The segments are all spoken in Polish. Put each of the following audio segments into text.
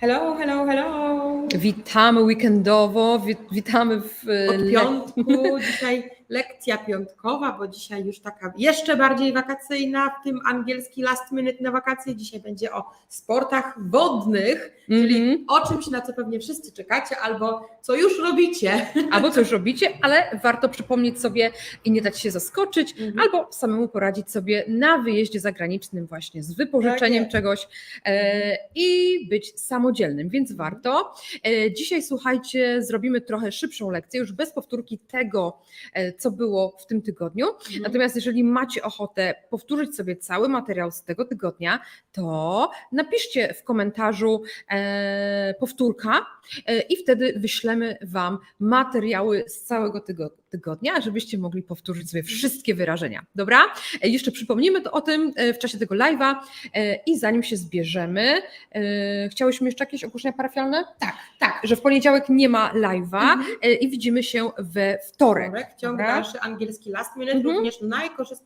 Hello, hello, hello. Witamy weekendowo, wi- witamy w e, Od piątku, dzisiaj lekcja piątkowa, bo dzisiaj już taka jeszcze bardziej wakacyjna, w tym angielski last minute na wakacje. Dzisiaj będzie o sportach wodnych, czyli Mhm. o czymś, na co pewnie wszyscy czekacie, albo co już robicie. albo co już robicie, ale warto przypomnieć sobie i nie dać się zaskoczyć, Mhm. albo samemu poradzić sobie na wyjeździe zagranicznym właśnie z wypożyczeniem Tak czegoś e, i być samodzielnym, więc warto. E, dzisiaj słuchajcie, zrobimy trochę szybszą lekcję, już bez powtórki tego, e, co było w tym tygodniu. Mhm. Natomiast jeżeli macie ochotę powtórzyć sobie cały materiał z tego tygodnia, to napiszcie w komentarzu e, powtórka e, i wtedy wyślemy Wam materiały z całego tygo- tygodnia, żebyście mogli powtórzyć sobie wszystkie wyrażenia. Dobra? E, jeszcze przypomnimy to o tym e, w czasie tego live'a e, i zanim się zbierzemy, chciałyśmy jeszcze jakieś ogłoszenia parafialne? Tak, tak. Że w poniedziałek nie ma live'a Mhm. i widzimy się we wtorek. Wtorek, ciąg Dobra? dalszy, angielski last minute, Mhm. również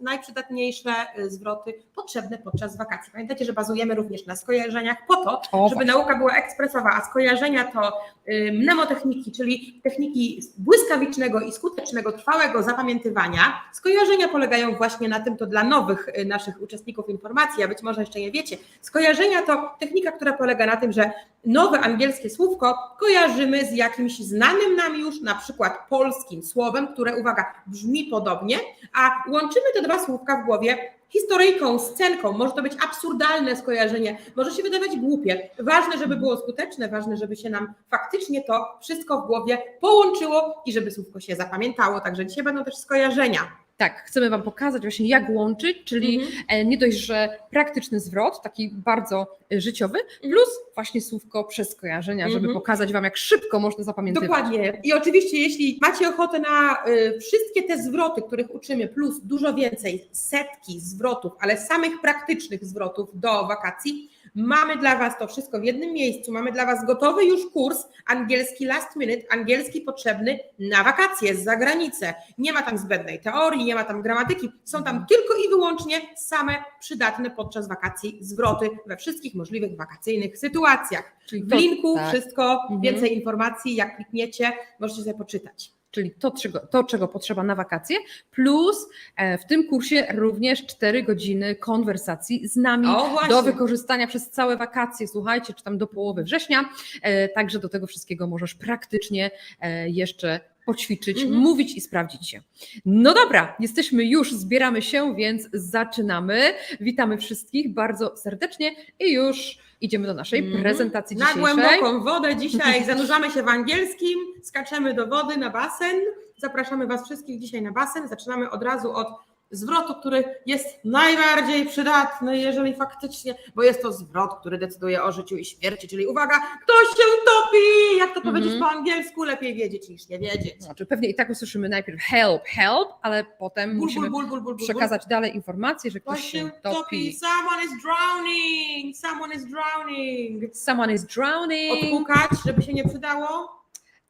najprzydatniejsze zwroty potrzebne podczas wakacji. Pamiętajcie, że bazujemy również na skojarzeniach po to, O, żeby nauka była ekspresowa, a skojarzenia to y, mnemotechniki, czyli techniki błyskawicznego i skutecznego, trwałego zapamiętywania. Skojarzenia polegają właśnie na tym, to dla nowych y, naszych uczestników informacji, a być może jeszcze nie wiecie. Skojarzenia to technika, która polega na tym, że nowe angielskie słówko kojarzymy z jakimś znanym nam już, na przykład polskim słowem, które, uwaga, brzmi podobnie, a łączymy te dwa słówka w głowie historyjką, scenką. Może to być absurdalne skojarzenie, może się wydawać głupie. Ważne, żeby było skuteczne, ważne, żeby się nam faktycznie to wszystko w głowie połączyło i żeby słówko się zapamiętało. Także dzisiaj będą też skojarzenia. Tak, chcemy Wam pokazać właśnie jak łączyć, czyli Mhm. e, nie dość, że praktyczny zwrot, taki bardzo e, życiowy, plus właśnie słówko przez skojarzenia, żeby Mhm. pokazać Wam, jak szybko można zapamiętywać. Dokładnie. I oczywiście, jeśli macie ochotę na y, wszystkie te zwroty, których uczymy, plus dużo więcej, setki zwrotów, ale samych praktycznych zwrotów do wakacji, mamy dla Was to wszystko w jednym miejscu. Mamy dla Was gotowy już kurs angielski last minute, angielski potrzebny na wakacje z zagranicy. Nie ma tam zbędnej teorii, nie ma tam gramatyki. Są tam tylko i wyłącznie same przydatne podczas wakacji zwroty we wszystkich możliwych wakacyjnych sytuacjach. Czyli W to, linku tak. wszystko, Mhm. więcej informacji, jak klikniecie, możecie sobie poczytać. Czyli to czego, to, czego potrzeba na wakacje, plus e, w tym kursie również 4 godziny konwersacji z nami O, do wykorzystania przez całe wakacje, słuchajcie, czy tam do połowy września, e, także do tego wszystkiego możesz praktycznie e, jeszcze poćwiczyć, Mhm. mówić i sprawdzić się. No dobra, jesteśmy już, zbieramy się, więc zaczynamy. Witamy wszystkich bardzo serdecznie i już idziemy do naszej Mhm. prezentacji Na dzisiejszej. głęboką wodę dzisiaj zanurzamy się w angielskim, skaczemy do wody na basen. Zapraszamy Was wszystkich dzisiaj na basen. Zaczynamy od razu od zwrotu, który jest najbardziej przydatny, jeżeli faktycznie, bo jest to zwrot, który decyduje o życiu i śmierci, czyli uwaga, ktoś się topi! Jak to Mhm. powiedzieć po angielsku? Lepiej wiedzieć niż nie wiedzieć. Znaczy, pewnie i tak usłyszymy najpierw help, help, ale potem Ból, musimy ból, ból. przekazać dalej informację, że ktoś Ktoś się się topi. topi. Someone is drowning! Someone is drowning! Someone is drowning. Odpukać, żeby się nie przydało.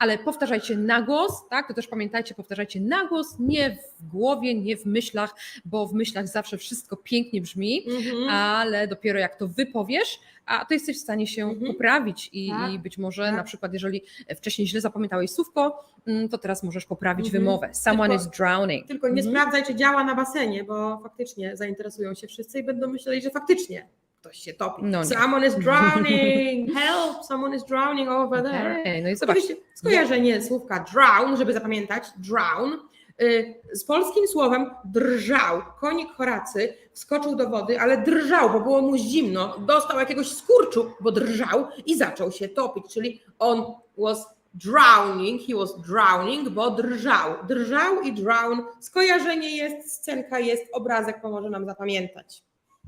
Ale powtarzajcie na głos, tak? To też pamiętajcie, powtarzajcie na głos, nie w głowie, nie w myślach, bo w myślach zawsze wszystko pięknie brzmi, Mhm. ale dopiero jak to wypowiesz, a to jesteś w stanie się Mhm. poprawić i, Tak, i być może tak. na przykład, jeżeli wcześniej źle zapamiętałeś słówko, mm, to teraz możesz poprawić Mhm. wymowę. Someone Tylko- is drowning. Tylko nie Mhm. sprawdzaj, czy działa na basenie, bo faktycznie zainteresują się wszyscy i będą myśleli, że faktycznie ktoś się topi. No nie. someone is drowning! Help! Someone is drowning over there. Okej, no i zobaczcie. Skojarzenie słówka drown, żeby zapamiętać, drown, y, z polskim słowem drżał. Konik Horacy wskoczył do wody, ale drżał, bo było mu zimno. Dostał jakiegoś skurczu, bo drżał i zaczął się topić, czyli on was drowning, he was drowning, bo drżał. Drżał i drown. Skojarzenie jest, scenka jest, obrazek pomoże nam zapamiętać.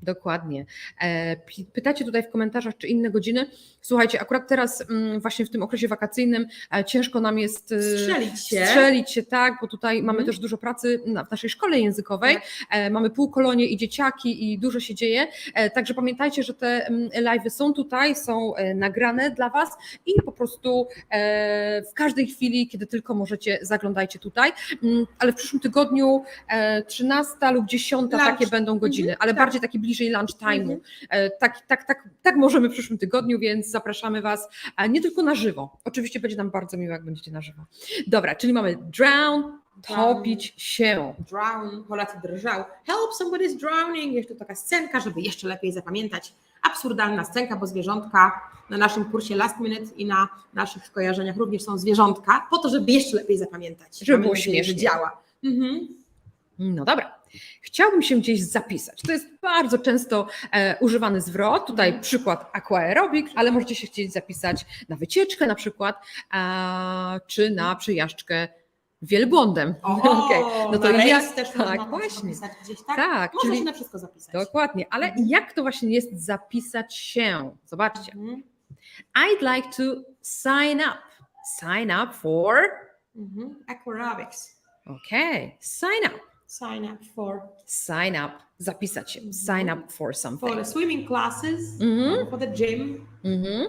Dokładnie. E, Pytacie tutaj w komentarzach, czy inne godziny. Słuchajcie, akurat teraz mm, właśnie w tym okresie wakacyjnym e, ciężko nam jest e, Strzelić się. strzelić się, tak, bo tutaj mamy Mhm. też dużo pracy w naszej szkole językowej. Tak. Mamy półkolonie i dzieciaki i dużo się dzieje. Także pamiętajcie, że te mm, live'y są tutaj, są nagrane dla Was i po prostu w każdej chwili, kiedy tylko możecie, zaglądajcie tutaj. Mm, Ale w przyszłym tygodniu e, 13 lub 10 Lunch. takie będą godziny, Mhm, ale tak. bardziej takie bliżej bliżej lunchtime'u. Mhm. E, Tak, tak, tak, tak możemy w przyszłym tygodniu, więc zapraszamy Was nie tylko na żywo. Oczywiście będzie nam bardzo miło, jak będziecie na żywo. Dobra, czyli mamy drown, topić się. Drown, Polacy drżał. Help, somebody's drowning. Jeszcze taka scenka, żeby jeszcze lepiej zapamiętać. Absurdalna scenka, bo zwierzątka na naszym kursie Last Minute i na naszych skojarzeniach również są zwierzątka, po to, żeby jeszcze lepiej zapamiętać. Żeby było śmiesznie. działa. Mhm. No dobra. Chciałbym się gdzieś zapisać. To jest bardzo często e, używany zwrot. Tutaj przykład aquaerobic, ale możecie się chcieć zapisać na wycieczkę na przykład, czy na przejażdżkę wielbłądem. O, Okej, no to rejs też tak, właśnie. zapisać gdzieś, tak? Tak, Można czyli się na wszystko zapisać. dokładnie. Ale Mhm. jak to właśnie jest zapisać się? Zobaczcie. Mhm. I'd like to sign up. Sign up for. Mhm. Aquarobics. Okay, sign up. Sign up for, Sign up. Zapisać się. Mhm. Sign up for something. for the swimming classes, Mhm. for the gym. Mhm.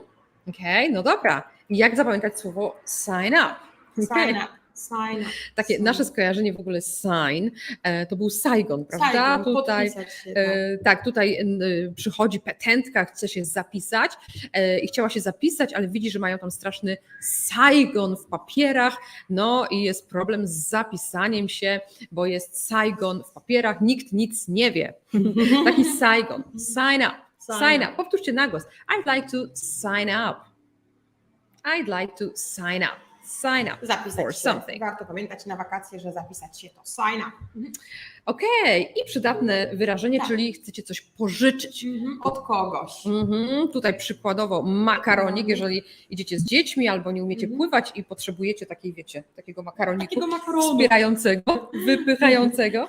Okej, no dobra. Jak zapamiętać słowo sign up? Sign up. Sign. Takie sign nasze skojarzenie w ogóle sign e, to był Saigon, prawda? Saigon, tutaj się, tak. e, tak, tutaj n, przychodzi petentka, chce się zapisać e, i chciała się zapisać, ale widzi, że mają tam straszny Saigon w papierach, no i jest problem z zapisaniem się, bo jest Saigon w papierach, nikt nic nie wie. Taki Saigon. Sign up. Sign Sign up. up. Powtórzcie na głos. I'd like to sign up. I'd like to sign up. Sign up. Zapisać for się. something. Warto pamiętać na wakacje, że zapisać się to sign up. Mhm. Okej. I przydatne wyrażenie, Tak. czyli chcecie coś pożyczyć. Mhm. Od kogoś. Mhm. Tutaj przykładowo makaronik, jeżeli idziecie z dziećmi albo nie umiecie Mhm. pływać i potrzebujecie takiej, wiecie, takiego makaroniku Takiego makaronu. wspierającego, wypychającego.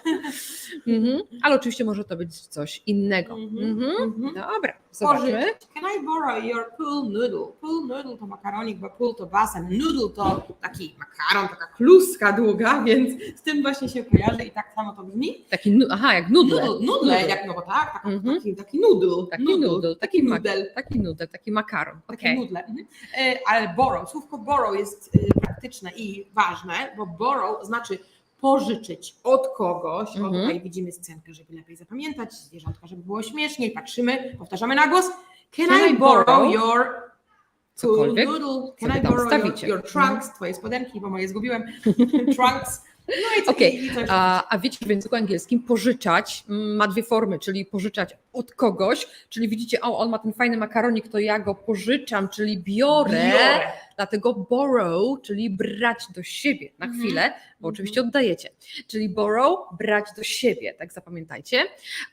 Mhm. Ale oczywiście może to być coś innego. Mhm. Mhm. Mhm. Dobra, zobaczmy. Can I borrow your pool noodle? Pool noodle to makaronik, bo pool to basen. Noodle to taki makaron, taka kluska długa, więc z tym właśnie się kojarzy i tak samo to brzmi. Taki, nu- aha, jak nudle. Noodle, noodle jak no bo tak, taka, Mhm. taki, taki noodle. Taki noodle, taki, mak- noodle. taki noodle, taki makaron. Takie nudle. Mhm. E, Ale borrow, słówko borrow jest e, praktyczne i ważne, bo borrow znaczy pożyczyć od kogoś. O, Mhm. tutaj widzimy scenkę, żeby lepiej zapamiętać, zwierzątka, żeby było śmieszniej. Patrzymy, powtarzamy na głos. Can, Can I I borrow borrow your pool Cokolwiek, Can wy I tam borrow your, wstawicie. your trunks, twoje spodenki, bo moje zgubiłem. trunks. No i Okej, coś. A, a wiecie, w języku angielskim pożyczać mm, ma dwie formy, czyli pożyczać od kogoś, czyli widzicie, o, on ma ten fajny makaronik, to ja go pożyczam, czyli biorę, Biorę. dlatego borrow, czyli brać do siebie na Mhm. chwilę, bo oczywiście oddajecie. Czyli borrow, brać do siebie, tak zapamiętajcie.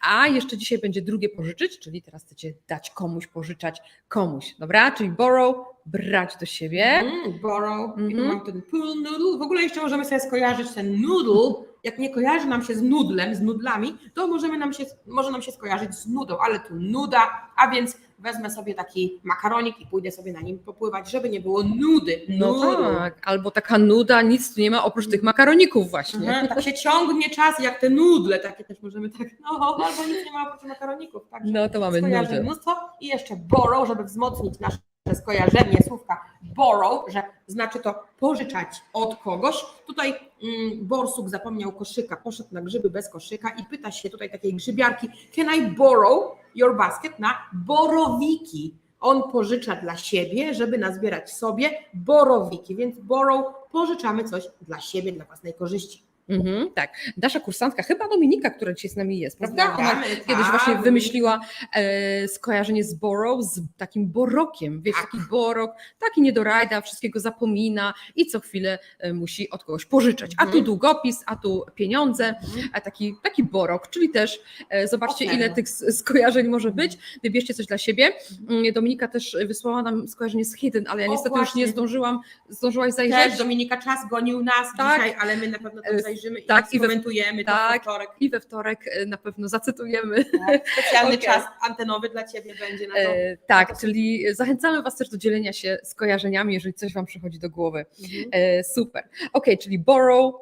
A jeszcze dzisiaj będzie drugie pożyczyć, czyli teraz chcecie dać komuś, pożyczać komuś, dobra? Czyli borrow, brać do siebie. Mm, borrow. I tu Mhm. mam ten pool noodle. W ogóle jeszcze możemy sobie skojarzyć ten noodle. Jak nie kojarzy nam się z nudlem, z nudlami, to możemy nam się, może nam się skojarzyć z nudą, ale tu nuda, a więc wezmę sobie taki makaronik i pójdę sobie na nim popływać, żeby nie było nudy. No tak, albo taka nuda, nic tu nie ma oprócz tych makaroników właśnie. Mhm, tak się ciągnie czas jak te nudle, takie też możemy tak, no albo nic nie ma oprócz makaroników. Także No to mamy skojarzeń nudę. mnóstwo i jeszcze borrow, żeby wzmocnić nasze skojarzenie słówka borrow, że znaczy to pożyczać od kogoś. Tutaj mm, borsuk zapomniał koszyka, poszedł na grzyby bez koszyka i pyta się tutaj takiej grzybiarki, can I borrow your basket na borowiki. On pożycza dla siebie, żeby nazbierać sobie borowiki, więc borrow pożyczamy coś dla siebie, dla własnej korzyści. Mhm, tak. Nasza kursantka, chyba Dominika, która dzisiaj z nami jest, prawda? Ona kiedyś tak. właśnie wymyśliła e, skojarzenie z borrow, z takim borokiem. Wiesz, Tak. taki borok, taki niedorajda, wszystkiego zapomina i co chwilę e, musi od kogoś pożyczać. A tu Mhm. długopis, a tu pieniądze, Mhm. a taki, taki borok, czyli też e, zobaczcie, ile tych s- skojarzeń może być. Wybierzcie coś dla siebie. Mm, Dominika też wysłała nam skojarzenie z Hidden, ale ja O, niestety już nie właśnie. zdążyłam, zdążyłaś Też zajrzeć. Dominika czas gonił nas Tak. dzisiaj, ale my na pewno tam E, zajrzymy i tak, i we- skomentujemy to tak. w wtorek. I we wtorek e, na pewno zacytujemy. Tak. Specjalny Okej. czas antenowy dla Ciebie będzie na to. E, tak, czyli zachęcamy Was też do dzielenia się skojarzeniami, jeżeli coś Wam przychodzi do głowy. Mhm. E, super. Ok, czyli borrow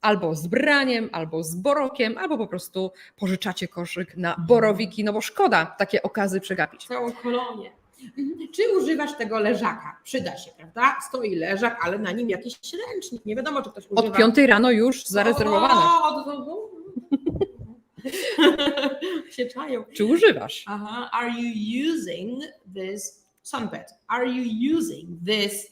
albo z braniem, albo z borokiem, albo po prostu pożyczacie koszyk na borowiki, no bo szkoda takie okazy przegapić. Całą kolonię. Mhm. Czy używasz tego leżaka? Przyda się, prawda? Stoi leżak, ale na nim jakiś ręcznik. Nie wiadomo, czy ktoś używa. Od piątej rano już zarezerwowane. O, od- od- się czają. Czy używasz? Aha. Are you using this sunbed? Are you using this,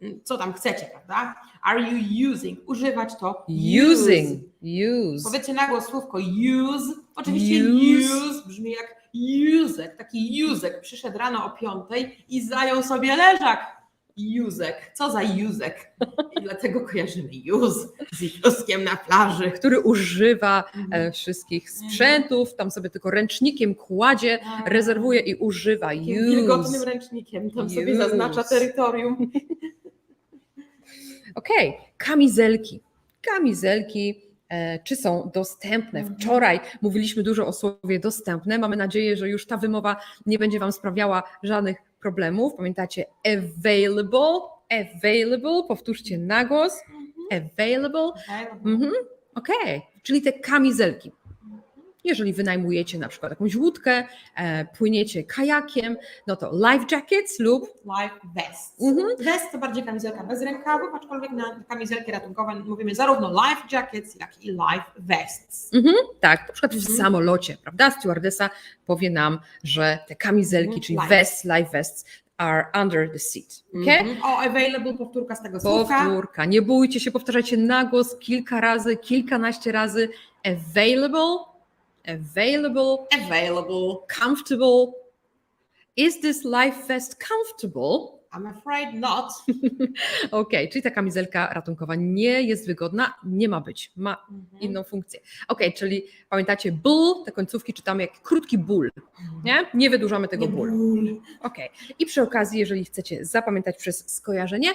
mm, co tam chcecie, prawda? Are you using, używać to Using. Use. Powiedzcie na głos słówko use. Oczywiście Use. use, brzmi jak Józek, taki Józek przyszedł rano o piątej i zajął sobie leżak. Józek, co za Józek? I dlatego kojarzymy Józ z Józkiem na plaży. Który używa Mhm. e, wszystkich sprzętów, tam sobie tylko ręcznikiem kładzie, rezerwuje i używa. Takim wilgotnym Use. ręcznikiem, tam sobie Use. zaznacza terytorium. Okej, kamizelki. Kamizelki. E, Czy są dostępne? Mhm. Wczoraj mówiliśmy dużo o słowie dostępne. Mamy nadzieję, że już ta wymowa nie będzie Wam sprawiała żadnych problemów. Pamiętacie available, available, powtórzcie na głos. Available. Mhm. Okej, czyli te kamizelki. Jeżeli wynajmujecie na przykład jakąś łódkę, e, płyniecie kajakiem, no to life jackets lub Life vest. Mhm. Vest to bardziej kamizelka bez rękawów, aczkolwiek na kamizelki ratunkowe mówimy zarówno life jackets, jak i life vests. Mhm, tak, na przykład w Mhm. samolocie, prawda? Stewardesa powie nam, że te kamizelki, Mhm, czyli life. vests, life vests are under the seat. Okay? Mhm. O, available, powtórka z tego słówka. Powtórka. Nie bójcie się, powtarzajcie na głos kilka razy, kilkanaście razy. Available, available, Available. comfortable. Is this life vest comfortable? I'm afraid not. Okej, czyli ta kamizelka ratunkowa nie jest wygodna, nie ma być, ma Mhm. inną funkcję. Okej, czyli pamiętacie ból, te końcówki czytamy jak krótki ból, nie? Nie wydłużamy tego Nie bólu. ból. Okej. I przy okazji, jeżeli chcecie zapamiętać przez skojarzenie,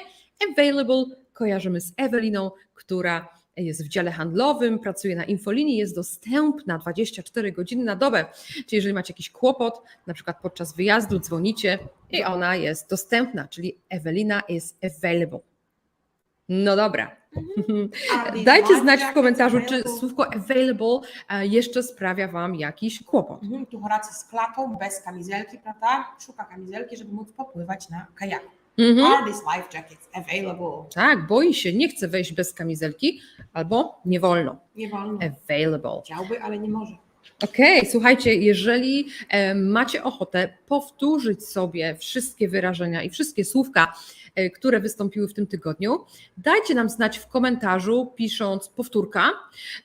available kojarzymy z Eweliną, która jest w dziale handlowym, pracuje na infolinii, jest dostępna 24 godziny na dobę. Czyli jeżeli macie jakiś kłopot, na przykład podczas wyjazdu dzwonicie i ona jest dostępna, czyli Ewelina is available. No dobra. These Dajcie znać w komentarzu, czy słówko available e, jeszcze sprawia Wam jakiś kłopot. Mhm, Tu Horacy z klatą, bez kamizelki, prawda? Szuka kamizelki, żeby móc popływać na kajaku. Mhm. Are these life jackets available? Tak, boi się, nie chce wejść bez kamizelki, albo nie wolno. Nie wolno. Available. Chciałby, ale nie może. Okej, słuchajcie, jeżeli e, macie ochotę powtórzyć sobie wszystkie wyrażenia i wszystkie słówka, e, które wystąpiły w tym tygodniu, dajcie nam znać w komentarzu, pisząc powtórka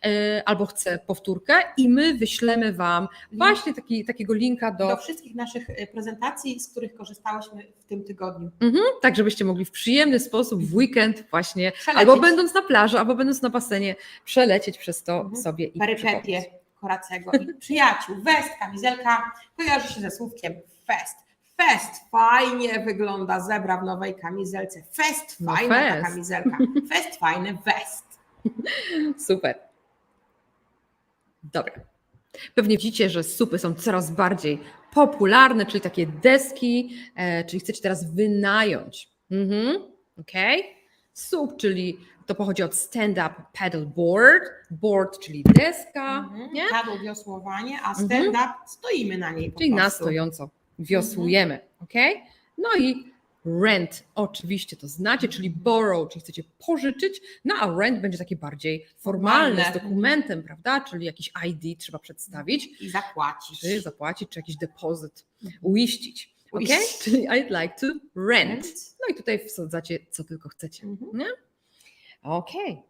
e, albo chcę powtórkę, i my wyślemy Wam właśnie taki, takiego linka do, Do wszystkich naszych prezentacji, z których korzystałyśmy w tym tygodniu. Mhm, tak żebyście mogli w przyjemny sposób w weekend właśnie, Przelecieć. albo będąc na plaży, albo będąc na basenie, przelecieć przez to Mhm. sobie i Perypetie. Horacego i przyjaciół. West, kamizelka, kojarzy się ze słówkiem fest. Fest, fajnie wygląda zebra w nowej kamizelce. Fest, No fajna ta fest. kamizelka. Fest, fajny west. Super. Dobra. Pewnie widzicie, że supy są coraz bardziej popularne, czyli takie deski, e, czyli chcecie teraz wynająć. Mhm. Ok. Sup, czyli to pochodzi od stand-up paddle board. Board, czyli deska, Mhm. nie? Paddle wiosłowanie, a Mhm. stand-up stoimy na niej czyli na prostu. stojąco wiosłujemy. ok? No i rent, oczywiście to znacie, czyli borrow, czyli chcecie pożyczyć, no a rent będzie takie bardziej formalne, z dokumentem, prawda? Czyli jakiś ID trzeba przedstawić, I zapłacić. czy zapłacić, czy jakiś depozyt Mhm. uiścić. ok? Uiścić. Czyli I'd like to rent. Rent. No i tutaj wsadzacie co tylko chcecie. Mhm. Nie? Okej.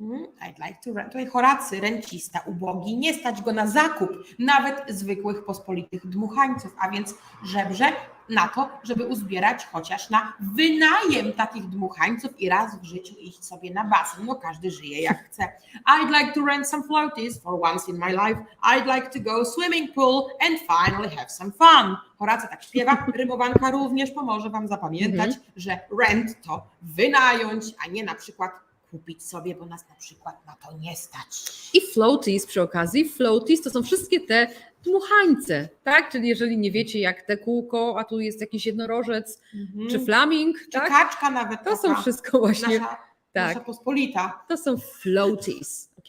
Mhm. I'd like to rent. Tutaj Horacy, rencista, ubogi, nie stać go na zakup nawet zwykłych pospolitych dmuchańców, a więc żebrze na to, żeby uzbierać chociaż na wynajem takich dmuchańców i raz w życiu iść sobie na basen, bo każdy żyje jak chce. I'd like to rent some floaties for once in my life. I'd like to go swimming pool and finally have some fun. Horacy tak śpiewa, rymowanka również pomoże Wam zapamiętać, że rent to wynająć, a nie na przykład kupić sobie, bo nas na przykład na to nie stać. I floaties przy okazji. Floaties to są wszystkie te dmuchańce, tak? Czyli jeżeli nie wiecie jak te kółko, a tu jest jakiś jednorożec, Mhm. czy flaming, Czy tak? kaczka nawet To są taka, wszystko właśnie, nasza, tak, nasza pospolita. to są floaties, ok?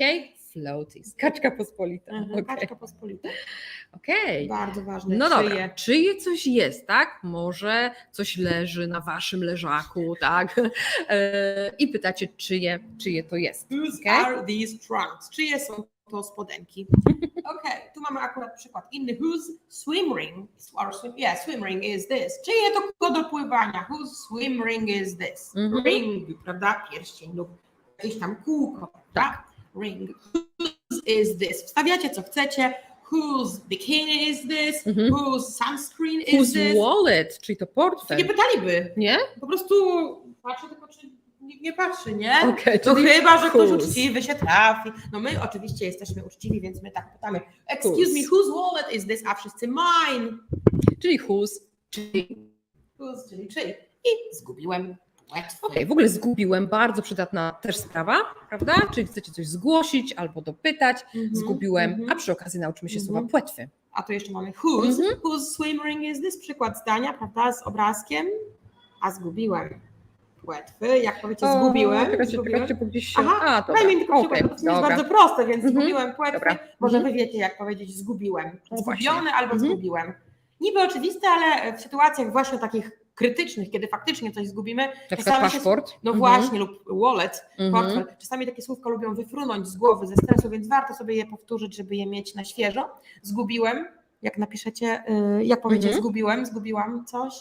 Floaties, kaczka pospolita, Mhm, okej. Kaczka pospolita. Okej. Bardzo ważne. No dobra, czyje. czyje coś jest, tak? Może coś leży na waszym leżaku, tak? E, I pytacie, czyje, czyje to jest. Whose Okay. are these trunks? Czyje są to spodenki. Okej, tu mamy akurat przykład inny. Whose swim ring, or swim, yeah, swim ring is this? Czyje to koło do pływania? Whose swim ring is this? Mhm. Ring, prawda? Pierścień lub jakieś tam kółko, tak? Ring. Whose is this? Wstawiacie co chcecie. Whose bikini is this? Mhm. Whose sunscreen is Whose this? wallet, czyli to portfel. nie pytaliby. Nie? Po prostu patrzę tylko, czy nikt nie patrzy, nie? Okej, To czyli chyba, że ktoś whose. uczciwy się trafi. No my oczywiście jesteśmy uczciwi, więc my tak pytamy. Excuse Whose. me, whose wallet is this? A wszyscy mine. Czyli whose, czyli Whose, czyli czyj. I zgubiłem Okej, w ogóle zgubiłem, bardzo przydatna też sprawa, prawda? Czyli chcecie coś zgłosić albo dopytać, Mhm, zgubiłem, mhm. a przy okazji nauczymy się Mhm. słowa płetwy. A tu jeszcze mamy whose. Mhm. Whose swim ring is this? Przykład zdania, prawda, z obrazkiem. A zgubiłem płetwy. Jak powiecie, zgubiłem. Czekajcie, zgubiłem. czekajcie, bo gdzieś się... Aha, a, Daj mi tylko okej, przykład, to jest dobra. bardzo proste, więc Mhm. zgubiłem płetwy. Dobra. Może Mhm. wy wiecie, jak powiedzieć zgubiłem. Zgubiony właśnie. albo Mhm. zgubiłem. Niby oczywiste, ale w sytuacjach właśnie takich krytycznych, kiedy faktycznie coś zgubimy, Na przykład czasami się- paszport. no Mhm. właśnie, lub wallet, Mhm. portfel. Czasami takie słówka lubią wyfrunąć z głowy, ze stresu, więc warto sobie je powtórzyć, żeby je mieć na świeżo. Zgubiłem, jak napiszecie, y, jak powiecie Mhm. zgubiłem, zgubiłam coś.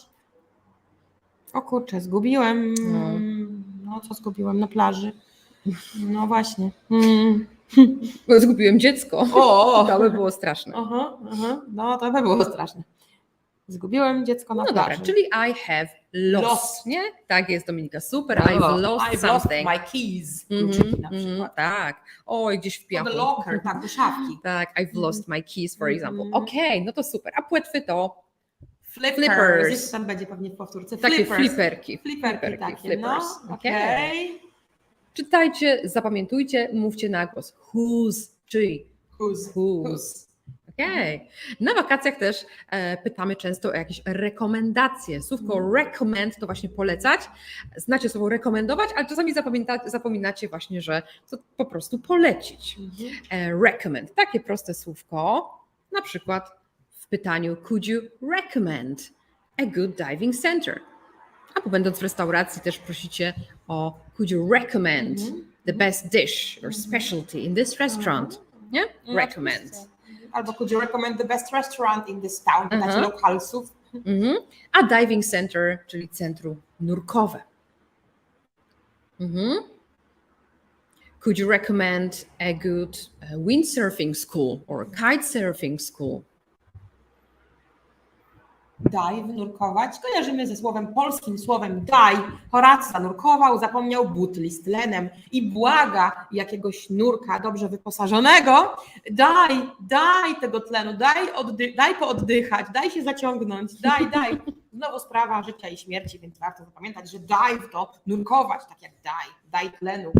O kurczę, zgubiłem. No. No, co zgubiłem na plaży? No właśnie. Mm. Bo Zgubiłem dziecko. O! To by było straszne. Aha, aha, no to by było straszne. Zgubiłem dziecko na No plaży. dobra, czyli I have lost, Lost. nie? Tak jest Dominika, super, Brawo. I've lost I've something. lost my keys. Mhm, Kluczyki na mhm, tak, oj, gdzieś w No, piachu. The locker, tak, do szafki. Tak, I've lost my keys, for Mhm. example. Okej, no to super. A płetwy to Flippers. Flippers. Tam będzie pewnie w powtórce. takie fliperki. Fliperki Fliperki, takie, flippers. no. Okej. Czytajcie, zapamiętujcie, mówcie na głos. Whose, czyli Whose? whose. Okej. Na wakacjach też e, pytamy często o jakieś rekomendacje. Słówko Mhm. recommend to właśnie polecać. Znacie słowo rekomendować, ale czasami zapomina, zapominacie właśnie, że to po prostu polecić. Mhm. E, recommend, takie proste słówko, na przykład w pytaniu could you recommend a good diving center? Albo będąc w restauracji też prosicie o could you recommend Mhm. the best dish or Mhm. specialty in this restaurant? Nie? No, Recommend. Albo could you recommend the best restaurant in this town? Pytacie Aha. lokalsów. Mhm. A diving center, czyli centrum nurkowe. Mhm. Could you recommend a good uh, windsurfing school or kite surfing school? Dive, nurkować. Kojarzymy ze słowem polskim słowem daj. Horace zanurkował, zapomniał butli z tlenem i błaga jakiegoś nurka dobrze wyposażonego. Daj, daj tego tlenu, daj, oddy- daj pooddychać, daj się zaciągnąć, daj, daj. Znowu sprawa życia i śmierci, więc warto zapamiętać, że dive to nurkować, tak jak daj, daj tlenu.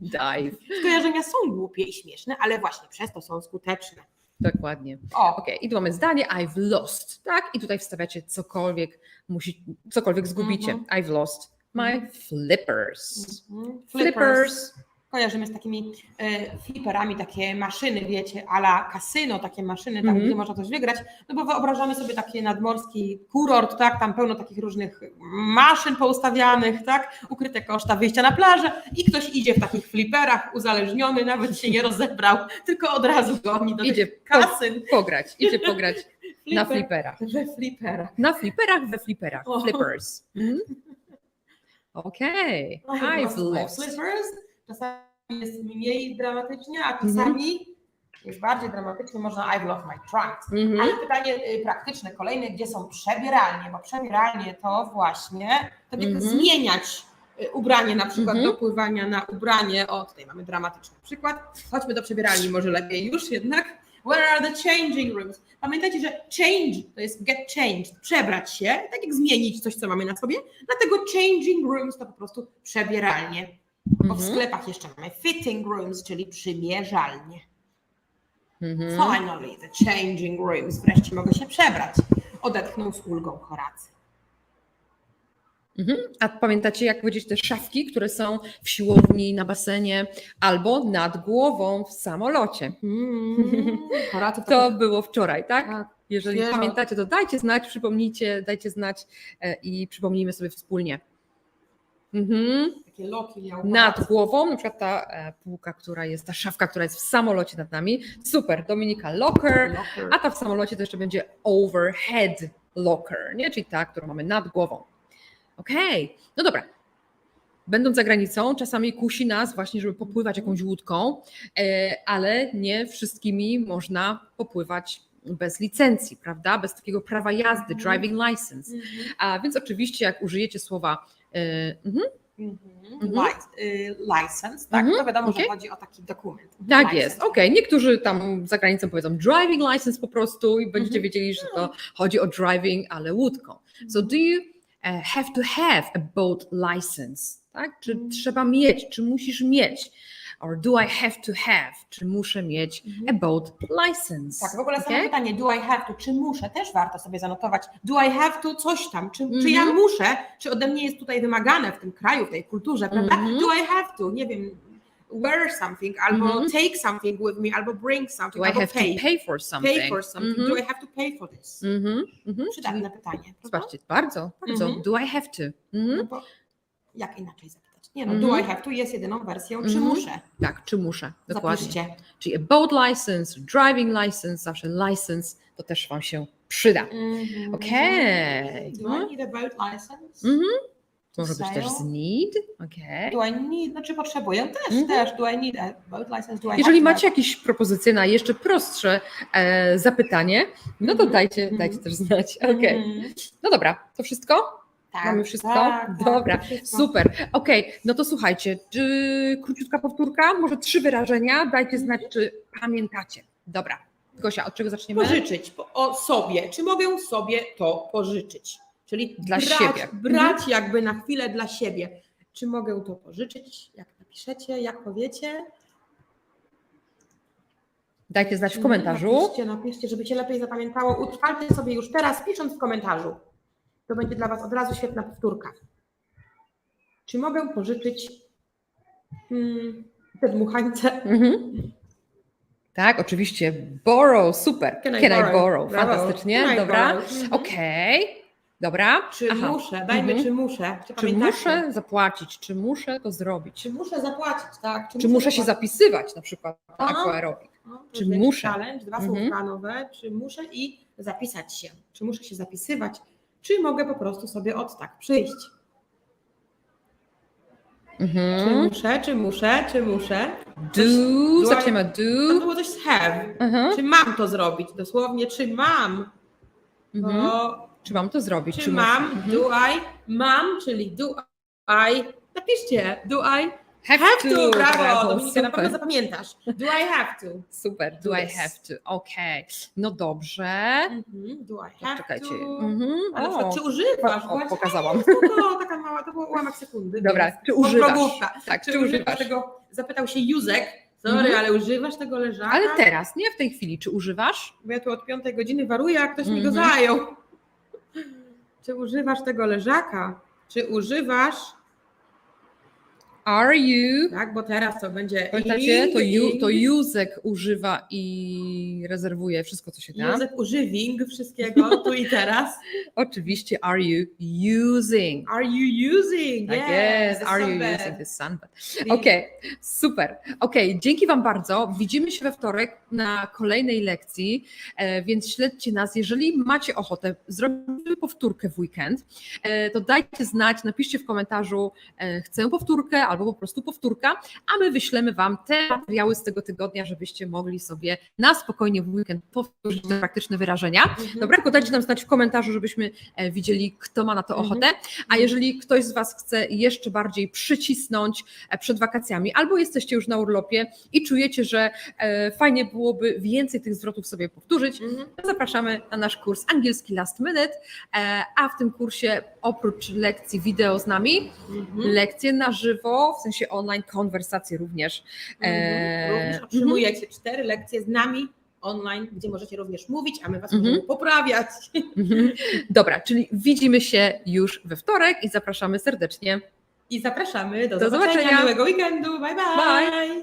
Dive. Skojarzenia są głupie i śmieszne, ale właśnie przez to są skuteczne. Dokładnie. O, Ok, i tu mamy zdanie I've lost, tak? I tutaj wstawiacie cokolwiek, musi, cokolwiek zgubicie. Mhm. I've lost my flippers. Mhm. Flippers. Kojarzymy z takimi e, flipperami, takie maszyny, wiecie, ala kasyno, takie maszyny, tam Mhm. gdzie można coś wygrać, no bo wyobrażamy sobie taki nadmorski kurort, tak, tam pełno takich różnych maszyn poustawianych, tak, ukryte koszta wyjścia na plażę i ktoś idzie w takich flipperach, uzależniony, nawet się nie rozebrał, tylko od razu goni do Idzie tych po, kasyn. pograć, idzie pograć na Flipper fliperach. We flipperach. Na fliperach, we fliperach. O. Flippers. Mhm. Okej, I've lost. Flippers. Czasami jest mniej dramatycznie, a Mhm. czasami jest bardziej dramatycznie, można I've lost my trunks. Mhm. Ale pytanie y, praktyczne, kolejne, gdzie są przebieralnie, bo przebieralnie to właśnie jak Mhm. zmieniać y, ubranie na przykład Mhm. do pływania na ubranie. O, tutaj mamy dramatyczny przykład. Chodźmy do przebieralni może lepiej już jednak. Where are the changing rooms? Pamiętajcie, że change to jest get changed, przebrać się, tak jak zmienić coś, co mamy na sobie. Dlatego changing rooms to po prostu przebieralnie. Bo w Mhm. sklepach jeszcze mamy fitting rooms, czyli przymierzalnie. Mhm. Finally, the changing rooms. Wreszcie mogę się przebrać. Odetchnął z ulgą Horacy. Mhm. A pamiętacie, jak powiedzieć te szafki, które są w siłowni, na basenie albo nad głową w samolocie? Mm, Horacy To było wczoraj, tak? tak. Jeżeli świeżo. pamiętacie, to dajcie znać, przypomnijcie, dajcie znać e, i przypomnijmy sobie wspólnie. Mhm. Takie loki miał. Nad głową, na przykład ta e, półka, która jest, ta szafka, która jest w samolocie nad nami. Super, Dominika Locker. Locker. A ta w samolocie to jeszcze będzie overhead locker, nie? czyli ta, którą mamy nad głową. Okej, no dobra. Będąc za granicą, czasami kusi nas właśnie, żeby popływać jakąś łódką, e, ale nie wszystkimi można popływać bez licencji, prawda? Bez takiego prawa jazdy, Mhm. driving license. Mhm. A więc oczywiście, jak użyjecie słowa mhm, Mhm. Mhm. Lic- y, License, tak? Mhm, To wiadomo, okej. że chodzi o taki dokument. Tak License. jest, okej. Niektórzy tam za granicą powiedzą driving license po prostu i będziecie Mhm. wiedzieli, że to chodzi o driving, ale łódką. So do you uh, have to have a boat license? Tak? Czy Mhm. trzeba mieć, czy musisz mieć? Or do I have to have? Czy muszę mieć Mhm. a boat license? Tak, w ogóle samo Okej? pytanie, do I have to, czy muszę, też warto sobie zanotować. Do I have to coś tam, czy, czy ja Mhm. muszę, czy ode mnie jest tutaj wymagane w tym kraju, w tej kulturze, prawda? Mhm. Do I have to, nie wiem, wear something, albo Mhm. take something with me, albo bring something, Do I albo have pay. to pay for something? Pay for something. Mhm. Do I have to pay for this? Mhm, mhm. Przydatne pytanie. Zobaczcie, bardzo, bardzo. Do I have to? No jak inaczej zapytać? Nie no, Mhm. do I have to jest jedyną wersją, czy Mhm. muszę? Tak, czy muszę? Dokładnie. Zapiszcie. Czyli a boat license, driving license, zawsze license, to też Wam się przyda. Mhm. Okej. Do No. I need a boat license? Mhm. Może być też z need. okej. Do I need, znaczy potrzebuję też, Mhm. też. Do I need a boat license? Do I Jeżeli to macie jakieś propozycje na jeszcze prostsze e, zapytanie, no to Mhm. dajcie, Mhm. dajcie też znać. Okej. Mhm. No dobra, to wszystko? Tak, Mamy wszystko? Tak, tak, Dobra, to wszystko. Super. Okej, no to słuchajcie, czy króciutka powtórka, może trzy wyrażenia, dajcie znać, czy pamiętacie. Dobra. Gosia, od czego zaczniemy? Pożyczyć po, o sobie. Czy mogę sobie to pożyczyć? Czyli Dla brać, siebie. brać jakby na chwilę dla siebie. Czy mogę to pożyczyć? Jak napiszecie, jak powiecie? Dajcie znać w komentarzu. Napiszcie, napiszcie, żeby Cię lepiej zapamiętało. Utrwalcie sobie już teraz, pisząc w komentarzu. To będzie dla Was od razu świetna powtórka. Czy mogę pożyczyć hmm, te dmuchańce? Mhm. Tak, oczywiście. Borrow, super. Can I Can I borrow? borrow? Brawo. Fantastycznie, Can I dobra. borrow? Mhm. Okej, dobra. Czy Aha. muszę? Dajmy, Mhm. czy muszę. Czy, Czy muszę zapłacić? Czy muszę to zrobić? Czy muszę zapłacić, tak? Czy muszę się zapłacić? zapisywać na przykład na aquaerobik? Czy muszę? Challenge, dwa Mhm. słówka nowe. Czy muszę i zapisać się? Czy muszę się zapisywać? Czy mogę po prostu sobie od tak przyjść? Czy Mhm. muszę, czy muszę, czy muszę? Do, do zaczniemy od To do. było coś z have. Aha. Czy mam to zrobić? Dosłownie, czy mam? Mhm. To, Czy mam to zrobić? czy mu- mam? Mhm. Do I? Mam, czyli do I. Napiszcie, do I Have, have to. Brawo, Dominika, na pewno zapamiętasz. Do I have to? Super, do Do I have to? Okej, no dobrze. Mhm, do I have Czekajcie. to? Mhm. A na przykład, O, czy używasz? o, pokazałam. spoko, taka mała, to był ułamek sekundy. Dobra, czy używasz? Tak, Czy, czy używasz używasz? tego? Zapytał się Józek. Sorry, Mhm. ale używasz tego leżaka? Ale teraz, nie w tej chwili, czy używasz? Bo ja tu od piątej godziny waruję, a ktoś mi go Mhm. zajął. Czy używasz tego leżaka? Czy używasz, Are you? tak, bo teraz to będzie Pamiętacie, to, ju, to Józek używa i rezerwuje wszystko, co się da. Józek używing wszystkiego tu i teraz. Oczywiście, are you using? Are you using? Tak yes, the are you using this sunbed? Okej, super. Okej, dzięki Wam bardzo. Widzimy się we wtorek na kolejnej lekcji, e, więc śledźcie nas. Jeżeli macie ochotę, zrobimy powtórkę w weekend, e, to dajcie znać, napiszcie w komentarzu, e, chcę powtórkę albo po prostu powtórka, a my wyślemy Wam te materiały z tego tygodnia, żebyście mogli sobie na spokojnie w weekend powtórzyć te praktyczne wyrażenia. Mhm. Dobra, tylko dajcie nam znać w komentarzu, żebyśmy e, widzieli, kto ma na to Mhm. ochotę. A jeżeli ktoś z Was chce jeszcze bardziej przycisnąć e, przed wakacjami, albo jesteście już na urlopie i czujecie, że e, fajnie byłoby więcej tych zwrotów sobie powtórzyć, Mhm. to zapraszamy na nasz kurs angielski last minute, a w tym kursie oprócz lekcji wideo z nami, Mhm. lekcje na żywo, w sensie online, konwersacje również. Mhm. E, Również otrzymujecie cztery lekcje z nami online, gdzie możecie również mówić, a my Was Mhm. możemy poprawiać. Mhm. Dobra, czyli widzimy się już we wtorek i zapraszamy serdecznie. I zapraszamy do, Do zobaczenia. zobaczenia. Miłego weekendu. bye. Bye. bye.